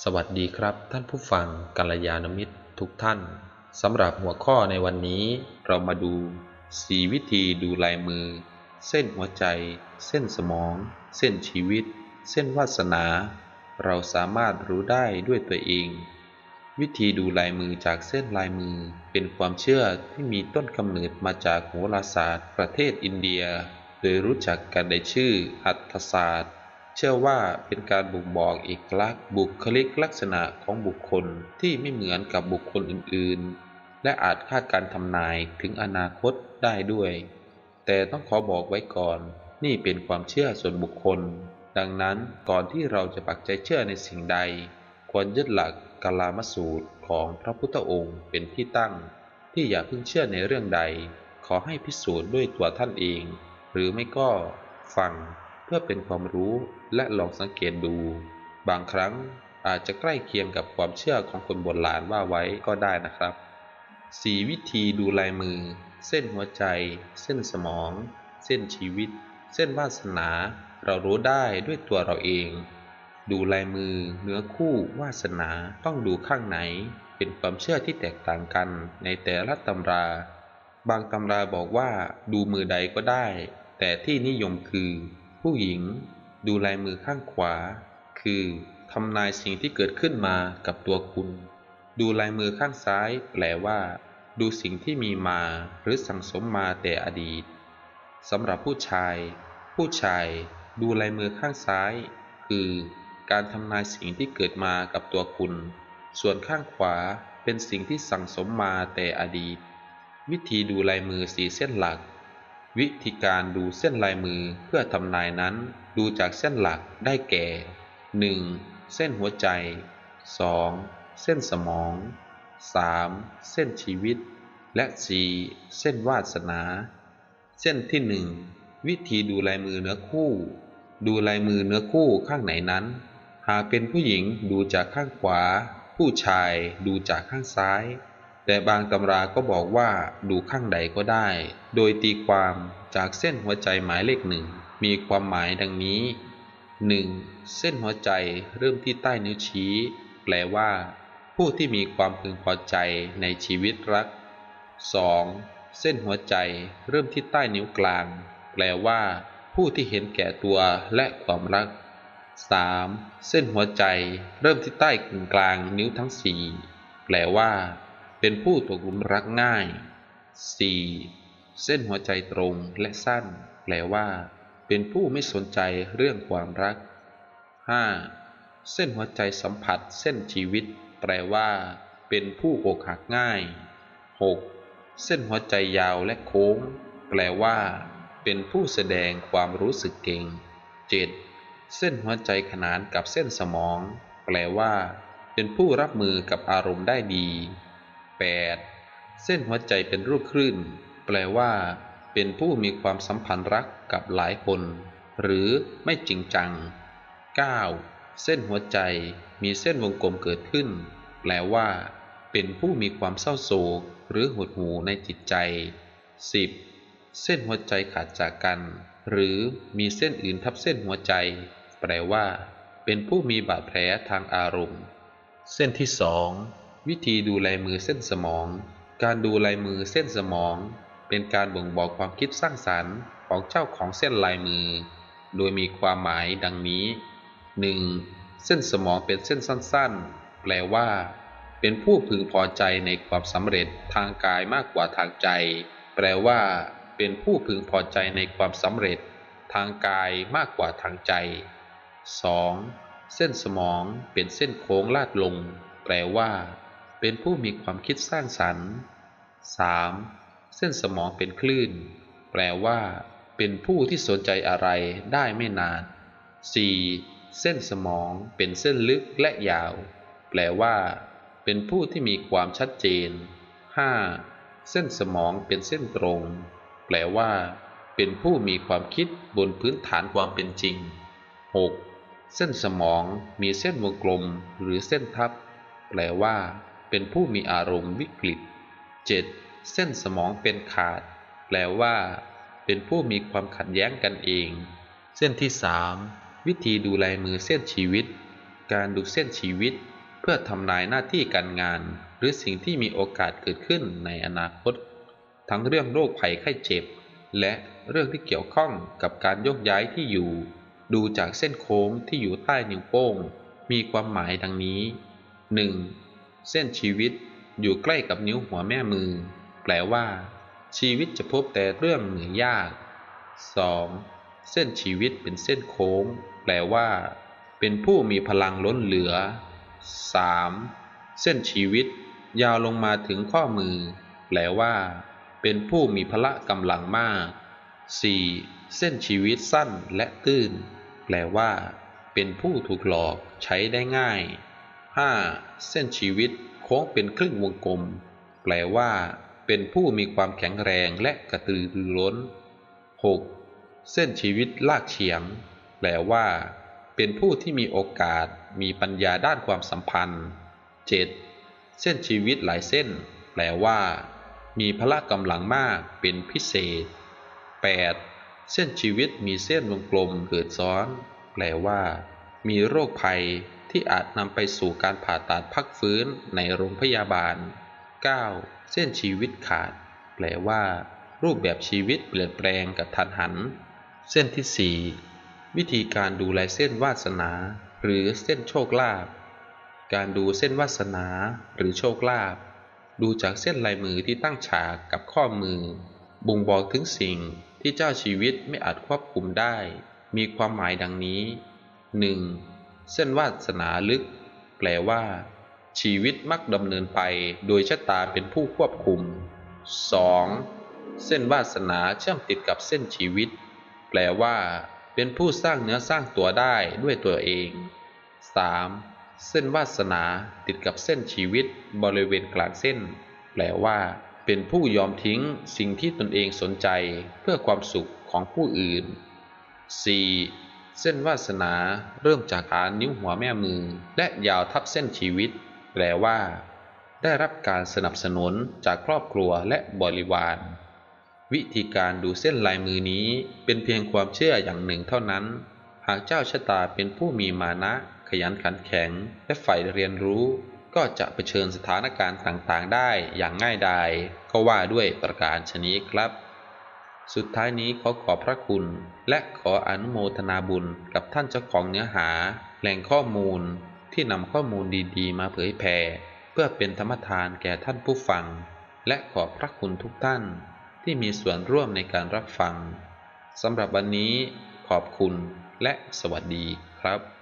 สวัสดีครับท่านผู้ฟังกัลยาณมิตรทุกท่านสำหรับหัวข้อในวันนี้ เรามาดู 4 วิธีดูลายมือ เส้นหัวใจ เส้นสมอง เส้นชีวิต เส้นวาสนา เราสามารถรู้ได้ด้วยตัวเอง วิธีดูลายมือจากเส้นลายมือ เป็นความเชื่อที่มีต้นกำเนิดมาจากโหราศาสตร์ ประเทศอินเดีย โดยรู้จักกันในชื่ออัตศาสตร์ เชื่อว่าเป็นการบ่งบอกเอกลักษณ์บุคลิกลักษณะของบุคคลที่ไม่เหมือนกับบุคคลอื่นๆ และอาจคาดการทำนายถึงอนาคตได้ด้วย แต่ต้องขอบอกไว้ก่อน นี่เป็นความเชื่อส่วนบุคคล ดังนั้นก่อนที่เราจะปักใจเชื่อในสิ่งใด ควรยึดหลักกลามสูตรของพระพุทธองค์เป็นที่ตั้ง ที่อย่าเพิ่งเชื่อในเรื่องใด ขอให้พิสูจน์ด้วยตัวท่านเอง หรือไม่ก็ฟัง พื่อเป็นความรู้และลองสังเกตดู บางครั้งอาจจะใกล้เคียงกับความเชื่อของคนโบราณว่าไว้ก็ได้นะครับ4วิธีดูลายมือ เส้นหัวใจ เส้นสมอง เส้นชีวิต เส้นวาสนา เรารู้ได้ด้วยตัวเราเอง ดูลายมือ เนื้อคู่วาสนาต้องดูข้างไหน เป็นความเชื่อที่แตกต่างกันในแต่ละตำรา บางตำราบอกว่าดูมือใดก็ได้ แต่ที่นิยมคือ ผู้หญิงดูลายมือข้างขวา คือทำนายสิ่งที่เกิดขึ้นมากับตัวคุณ ดูลายมือข้างซ้าย แปลว่า ดูสิ่งที่มีมาหรือสั่งสมมาแต่อดีตสำหรับผู้ชาย ผู้ชาย ดูลายมือข้างซ้าย คือการทำนายสิ่งที่เกิดมากับตัวคุณ ส่วนข้างขวาเป็นสิ่งที่สั่งสมมาแต่อดีต วิธีดูลายมือสีเส้นหลัก วิธีการดูเส้นลายมือเพื่อทำนายนั้น ดูจากเส้นหลักได้แก่ 1. เส้นหัวใจ 2. เส้นสมอง 3. เส้นชีวิต และ 4. เส้นวาสนา เส้นที่ 1 วิธีดูลายมือเนื้อคู่ ดูลายมือเนื้อคู่ข้างไหนนั้น หากเป็นผู้หญิงดูจากข้างขวา ผู้ชายดูจากข้างซ้าย แต่บางตำราก็บอกว่าดูข้างใดก็ได้ โดยตีความจากเส้นหัวใจหมายเลขหนึ่งมีความหมายดังนี้ 1. เส้นหัวใจเริ่มที่ใต้นิ้วชี้ แปลว่า ผู้ที่มีความพึงพอใจในชีวิตรัก 2. เส้นหัวใจเริ่มที่ใต้นิ้วกลาง แปลว่า ผู้ที่เห็นแก่ตัวและความรัก 3. เส้นหัวใจเริ่มที่ใต้กึ่งกลางนิ้วทั้งสี่แปลว่า เป็นผู้ตกหลุมรักง่าย 4. เส้นหัวใจตรงและสั้น แปลว่า เป็นผู้ไม่สนใจเรื่องความรัก 5. เส้นหัวใจสัมผัสเส้นชีวิต แปลว่า เป็นผู้อกหักง่าย 6. เส้นหัวใจยาวและโค้ง แปลว่า เป็นผู้แสดงความรู้สึกเก่ง 7. เส้นหัวใจขนานกับเส้นสมอง แปลว่า เป็นผู้รับมือกับอารมณ์ได้ดี 8. เส้นหัวใจเป็นรูปคลื่น แปลว่า เป็นผู้มีความสัมพันธ์รักกับหลายคน หรือไม่จริงจัง 9. เส้นหัวใจมีเส้นวงกลมเกิดขึ้น แปลว่า เป็นผู้มีความเศร้าโศก หรือหดหู่ในจิตใจ 10. เส้นหัวใจขาดจากกัน หรือมีเส้นอื่นทับเส้นหัวใจ แปลว่า เป็นผู้มีบาดแผลทางอารมณ์ เส้นที่สอง วิธีดูลายมือเส้นสมอง การดูลายมือเส้นสมอง เป็นการบ่งบอกความคิดสร้างสรรค์ของเจ้าของเส้นลายมือ โดยมีความหมายดังนี้ 1. เส้นสมองเป็นเส้นสั้นๆ แปลว่า เป็นผู้พึงพอใจในความสำเร็จทางกายมากกว่าทางใจ แปลว่า เป็นผู้พึงพอใจในความสำเร็จ ทางกายมากกว่าทางใจ 2. เส้นสมองเป็นเส้นโค้งลาดลง แปลว่า เป็นผู้มีความคิดสร้างสรรค์ 3. เส้นสมองเป็นคลื่น แปลว่า เป็นผู้ที่สนใจอะไรได้ไม่นาน 4. เส้นสมองเป็นเส้นลึกและยาว แปลว่า เป็นผู้ที่มีความชัดเจน 5. เส้นสมองเป็นเส้นตรง แปลว่า เป็นผู้มีความคิดบนพื้นฐานความเป็นจริง 6. เส้นสมองมีเส้นวงกลมหรือเส้นทับ แปลว่า เป็นผู้มีอารมณ์วิกฤต 7. เส้นสมองเป็นขาด แปลว่า เป็นผู้มีความขัดแย้งกันเอง เส้นที่ 3 วิธีดูลายมือเส้นชีวิต การดูเส้นชีวิต เพื่อทำนายหน้าที่การงาน หรือสิ่งที่มีโอกาสเกิดขึ้นในอนาคต ทั้งเรื่องโรคภัยไข้เจ็บ และเรื่องที่เกี่ยวข้องกับการยกย้ายที่อยู่ ดูจากเส้นโค้งที่อยู่ใต้นิ้วโป้ง มีความหมายดังนี้ 1. เส้นชีวิตอยู่ใกล้กับนิ้วหัวแม่มือ แปลว่า ชีวิตจะพบแต่เรื่องเหนื่อยยาก 2. เส้นชีวิตเป็นเส้นโค้ง แปลว่า เป็นผู้มีพลังล้นเหลือ 3. เส้นชีวิต ยาวลงมาถึงข้อมือ แปลว่า เป็นผู้มีพละกำลังมาก 4. เส้นชีวิตสั้นและตื้น แปลว่า เป็นผู้ถูกหลอกใช้ได้ง่าย 5. เส้นชีวิตโค้งเป็นครึ่งวงกลม แปลว่า เป็นผู้มีความแข็งแรงและกระตือรือร้น 6. เส้นชีวิตลากเฉียง แปลว่า เป็นผู้ที่มีโอกาสมีปัญญาด้านความสัมพันธ์ 7. เส้นชีวิตหลายเส้น แปลว่า มีพละกำลังมากเป็นพิเศษ 8. เส้นชีวิตมีเส้นวงกลมเกิดซ้อน แปลว่า มีโรคภัย ที่อาจนำไปสู่การผ่าตัดพักฟื้นในโรงพยาบาล 9. เส้นชีวิตขาด แปลว่า รูปแบบชีวิตเปลี่ยนแปลงกับทันหัน เส้นที่ 4 วิธีการดูลายเส้นวาสนา หรือเส้นโชคลาภการดูเส้นวาสนาหรือโชคลาภดูจากเส้นลายมือที่ตั้งฉากกับข้อมือ บ่งบอกถึงสิ่งที่เจ้าชีวิตไม่อาจควบคุมได้ มีความหมายดังนี้ 1. เส้นวาสนาลึก แปลว่า ชีวิตมักดำเนินไปโดยชะตาเป็นผู้ควบคุม 2. เส้นวาสนาเชื่อมติดกับเส้นชีวิต แปลว่า เป็นผู้สร้างเนื้อสร้างตัวได้ด้วยตัวเอง 3. เส้นวาสนาติดกับเส้นชีวิตบริเวณกลางเส้น แปลว่า เป็นผู้ยอมทิ้งสิ่งที่ตนเองสนใจเพื่อความสุขของผู้อื่น 4. เส้นวาสนาเริ่มจากฐานนิ้วหัวแม่มือ และยาวทับเส้นชีวิต แปลว่า ได้รับการสนับสนุนจากครอบครัวและบริวาร วิธีการดูเส้นลายมือนี้เป็นเพียงความเชื่ออย่างหนึ่งเท่านั้น หากเจ้าชะตาเป็นผู้มีมานะขยันขันแข็ง และใฝ่เรียนรู้ ก็จะเผชิญสถานการณ์ต่างๆ ได้อย่างง่ายดายก็ว่าด้วยประการชนี้ครับ สุดท้ายนี้ขอขอบพระคุณ และขออนุโมทนาบุญกับท่านเจ้าของเนื้อหา แหล่งข้อมูลที่นำข้อมูลดีๆ มาเผยแผ่เพื่อเป็นธรรมทานแก่ท่านผู้ฟัง และขอบพระคุณทุกท่านที่มีส่วนร่วมในการรับฟังสำหรับวันนี้ขอบคุณและสวัสดีครับ